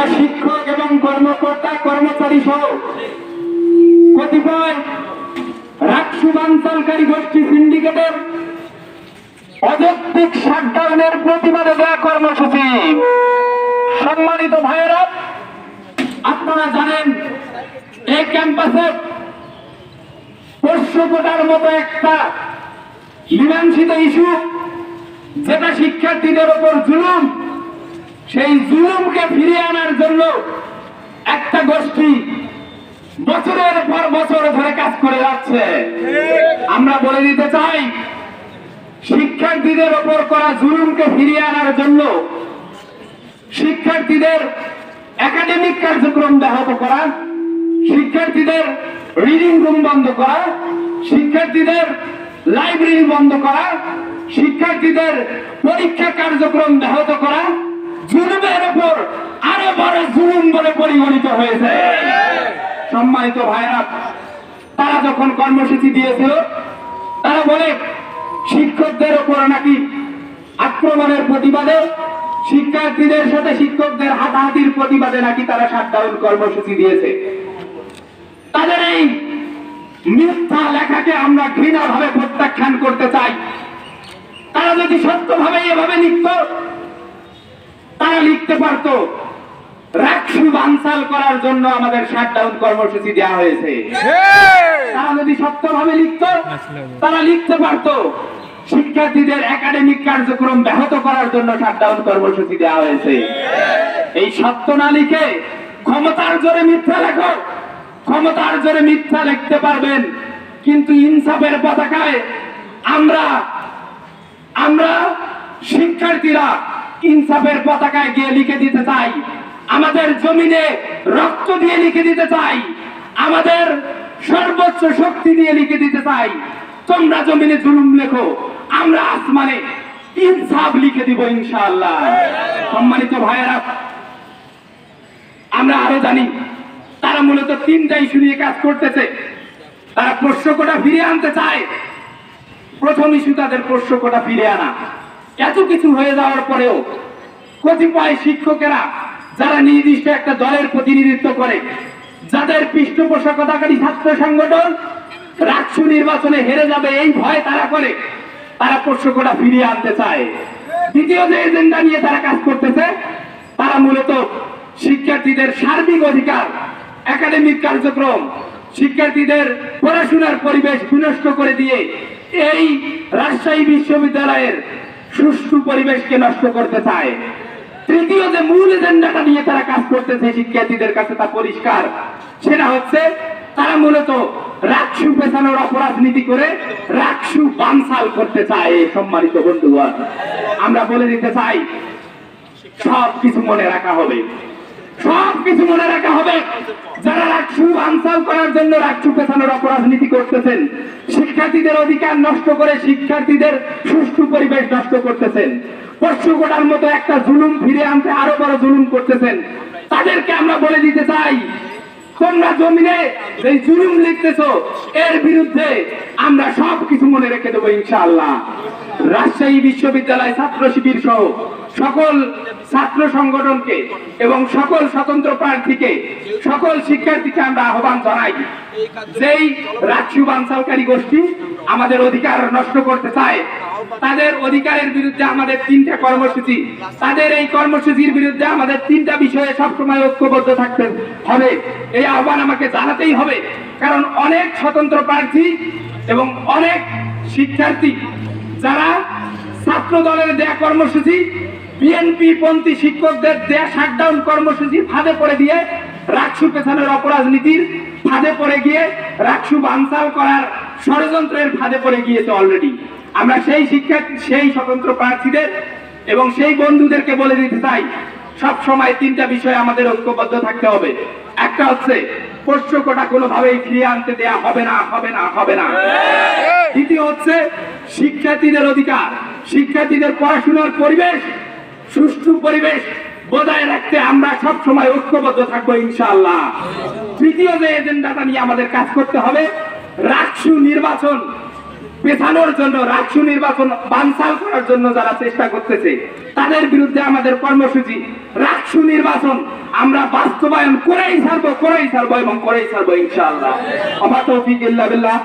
এটা শিক্ষক এবং কর্মকর্তা, কর্মচারী সহ কতিপয় রাক্ষু বাঞ্চালকারী গোষ্ঠী সিন্ডিকেটের অযৌক্তিক শাটডাউনের প্রতিবাদে দেওয়া কর্মসূচি। সম্মানিত ভাইয়েরা, আপনারা জানেন, এই ক্যাম্পাসে পোষ্য কোটার মতো একটা মীমাংসিত ইস্যু যেটা শিক্ষার্থীদের ওপর জুলুম সেই জুলুমকে ফিরিয়ে আনার জন্য একটা গোষ্ঠী বছরের পর বছর ধরে কাজ করে যাচ্ছে। আমরা বলে দিতে চাই, শিক্ষার্থীদের ওপর করা জুলুমকে ফিরিয়ে আনার জন্য শিক্ষার্থীদের একাডেমিক কার্যক্রম ব্যাহত করা, শিক্ষার্থীদের রিডিং রুম বন্ধ করা, শিক্ষার্থীদের লাইব্রেরি বন্ধ করা, শিক্ষার্থীদের পরীক্ষা কার্যক্রম ব্যাহত করা জুলুমের ওপর আরও বড় জুলুম বলে পরিগণিত হয়েছে। সম্মানিত ভাইরা তারা যখন কর্মসূচি দিয়েছিল তারা বলে, শিক্ষকদের ওপর নাকি আক্রমণের প্রতিবাদে, শিক্ষার্থীদের সাথে শিক্ষকদের হাতাহাতির প্রতিবাদে নাকি তারা শাটডাউন কর্মসূচি দিয়েছে। তাদের এই মিথ্যা লেখাকে আমরা ঘৃণা ভাবে প্রত্যাখ্যান করতে চাই। তারা যদি সত্যভাবে এভাবে লিখত তারা লিখতে পারত। রাক্ষু বানসাল করার জন্য আমাদের শাটডাউন কর্মসূচি দেওয়া হয়েছে। তারা যদি সত্যভাবে লিখত তারা লিখতে পারত। শিক্ষার্থীদের একাডেমিক কার্যক্রম ব্যাহত করার জন্য শাটডাউন কর্মসূচি দেওয়া হয়েছে। এই সত্য না লিখে ক্ষমতার জোরে মিথ্যা লেখো। ক্ষমতার জোরে মিথ্যা লিখতে পারবেন। কিন্তু ইনসাফের পতাকায় আমরা আমরা শিক্ষার্থীরা ইনসাফের পতাকায় গিয়ে লিখে দিতে চাই। আমাদের জমিনে রক্ত দিয়ে লিখে দিতে চাই। আমাদের সর্বোচ্চ শক্তি দিয়ে লিখে দিতে চাই। তোমরা জমিনে জুলুম লেখো, আমরা আসমানে ইনসাফ লিখে দিব ইনশাআল্লাহ। সম্মানিত ভাইয়েরা, আমরা আরও জানি, তারা মূলত তিনটা ইস্যু নিয়ে কাজ করতেছে। তারা প্রশ্নকটা ফিরিয়ে আনতে চায়। প্রথম ইস্যু তাদের প্রশ্নকটা ফিরে আনা। এত কিছু হয়ে যাওয়ার পরেও কতিপয় শিক্ষকেরা যারা নির্দিষ্ট একটা দলের প্রতিনিধিত্ব করে, যাদের পৃষ্ঠপোষকতাকারী ছাত্র সংগঠন রাষ্ট্র নির্বাচনে হেরে যাবে এই ভয় তারা করে, তারা প্রশ্নকটা ফিরিয়ে আনতে চায়। দ্বিতীয় যে এজেন্ডা নিয়ে তারা কাজ করতেছে, তারা মূলত শিক্ষার্থীদের সার্বিক অধিকার একাডেমিক কার্যক্রম, শিক্ষার্থীদের পড়াশোনার পরিবেশ বিনষ্ট করে দিয়ে এই রাজশাহী বিশ্ববিদ্যালয়ের সুষ্ঠু পরিবেশকে নষ্ট করতে চায়। তৃতীয় যে মূল এজেন্ডাটা নিয়ে তারা কাজ করতেছে শিক্ষার্থীদের কাছে তা পরিষ্কার। সেটা হচ্ছে, তারা মূলত রাক্ষু পেছানোর অপরাধ নীতি করে রাক্ষু বানসাল করতে চায় সম্মানিত বন্ধুগণ। আমরা বলে দিতে চাই সব কিছু মনে রাখা হবে। সব কিছু মনে রাখা হবে। যারা রাক্ষু আনসাল করার জন্য রাক্ষু পেছানোর অপরাধ নীতি করতেছেন, শিক্ষার্থীদের অধিকার নষ্ট করে শিক্ষার্থীদের সুষ্ঠু পরিবেশ নষ্ট করতেছেন। পশ্চিম কোটার মতো একটা জুলুম ফিরে আনতে আরও বড় জুলুম করতেছেন। তাদেরকে আমরা বলে দিতে চাই, তোমরা জমিনে এই জুলুম লিখতেছ, এর বিরুদ্ধে আমরা সব কিছু মনে রেখে দেবো ইনশাআল্লাহ। রাজশাহী বিশ্ববিদ্যালয় ছাত্র শিবির সহ সকল ছাত্র সংগঠনকে এবং সকল স্বতন্ত্র প্রার্থীকে সকল শিক্ষার্থীকে আমরা আহ্বান জানাই। যেই রাজসু বানসালকারী গোষ্ঠী আমাদের অধিকার নষ্ট করতে চায়, তাদের অধিকারের বিরুদ্ধে আমাদের তিনটা কর্মসূচি, তাদের এই কর্মসূচির বিরুদ্ধে আমাদের তিনটা বিষয়ে সবসময় ঐক্যবদ্ধ থাকতে হবে। এই আহ্বান আমাকে জানাতেই হবে, কারণ অনেক স্বতন্ত্র প্রার্থী এবং অনেক শিক্ষার্থী, যারা ছাত্র দলের দেয়া কর্মসূচি বিএনপি পন্থী শিক্ষকদের দেয়া শাটডাউন কর্মসূচি ফাঁদে পড়ে দিয়ে রাকসু পেছানোর অপরাধ নীতির ফাঁদে পড়ে গিয়ে রাকসু বানসাল করার ষড়যন্ত্রের ফাঁদে পড়ে গিয়েছে অলরেডি আমরা সেই শিক্ষার্থী সেই স্বতন্ত্র প্রার্থীদের এবং সেই বন্ধুদেরকে বলে দিতে চাই সব সময় তিনটা বিষয়ে আমাদের ঐক্যবদ্ধ থাকতে হবে। একটা হচ্ছে পোষ্য কোটা কোনোভাবেই ফিরিয়ে আনতে দেয়া হবে না হবে না হবে না। দ্বিতীয় হচ্ছে শিক্ষার্থীদের অধিকার। শিক্ষার্থীদের পড়াশোনার পরিবেশ, সুষ্ঠু পরিবেশ বজায় রাখতে আমরা সব সময় ঐক্যবদ্ধ থাকব ইনশাআল্লাহ। তৃতীয় যে এজেন্ডাটা নিয়ে আমাদের কাজ করতে হবে রাষ্ট্র নির্বাচন পেছানোর জন্য রাষ্ট্র নির্বাচন বানসাল করার জন্য যারা চেষ্টা করতেছে, তাদের বিরুদ্ধে আমাদের কর্মসূচি রাষ্ট্র নির্বাচন আমরা বাস্তবায়ন করেই ছাড়বো করেই ছাড়বো এবং করেই ছাড়বো ইনশাআল্লাহ। আমার তৌফিক ইল্লা বিল্লাহ।